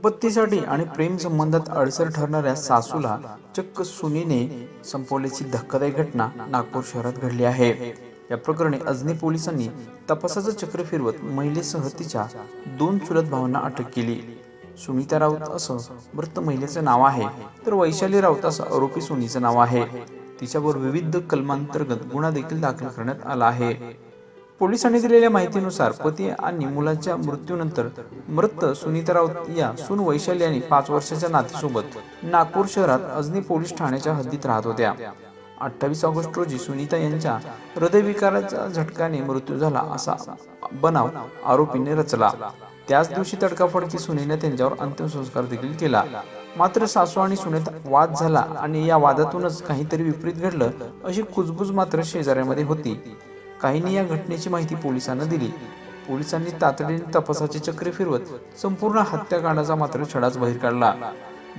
संपत्तीसाठी आणि प्रेम संबंधात अडसर ठरणाऱ्या सासूला चक्क सुनीने संपवल्याची धक्कादायक घटना नागपूर शहरात घडली आहे. या प्रकरणी अजनी पोलिसांनी तपासाचं चक्र फिरवत महिलेसह तिच्या दोन चुलत भावांना अटक केली. सुनीता राऊत असं मृत महिलेचं नाव आहे तर वैशाली राऊत असं आरोपी सुनीचं नाव आहे. तिच्यावर विविध कलमांतर्गत गुन्हा देखील दाखल करण्यात आला आहे. पोलिसांनी दिलेल्या माहितीनुसार पती आणि मुलाच्या मृत्यूनंतर मृत सुनीता राऊत या सून वैशाली आणि पाच वर्षाच्या नातीसोबत नागपूर शहरात अजनी पोलीस ठाण्याच्या हद्दीत राहत होत्या. अठ्ठावीस ऑगस्ट रोजी सुनीता यांच्या हृदयविकाराच्या झटक्याने मृत्यू झाला असा बनाव आरोपीने रचला. त्याच दिवशी तडकाफडकी सुनेने त्यांच्यावर अंत्यसंस्कार देखील केला. मात्र सासू आणि सुनेत वाद झाला आणि या वादातूनच काहीतरी विपरीत घडलं अशी कुजबुज मात्र शेजाऱ्यामध्ये होती. काहींनी या घटनेची माहिती पोलिसांना दिली. पोलिसांनी तातडीने तपासाचे चक्र फिरवत संपूर्ण हत्याकांडाचा मात्र छडाच बाहेर काढला.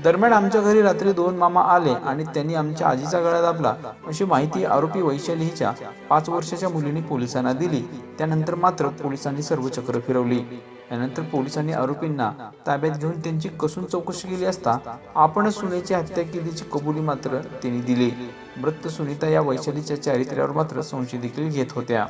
दरम्यान आमच्या घरी रात्री दोन मामा आले आणि त्यांनी आमच्या आजीचा गळा दाबला. अशी माहिती आरोपी वैशाली हिच्या पाच वर्षाच्या मुलीने पोलिसांना दिली. त्यानंतर मात्र पोलिसांनी सर्व चक्र फिरवली. यानंतर पोलिसांनी आरोपींना ताब्यात घेऊन त्यांची कसून चौकशी केली असता आपणच सुनेची हत्या केल्याची कबुली मात्र त्यांनी दिली. मृत सुनीता या वैशालीच्या चारित्र्यावर मात्र संशय देखील घेत होत्या.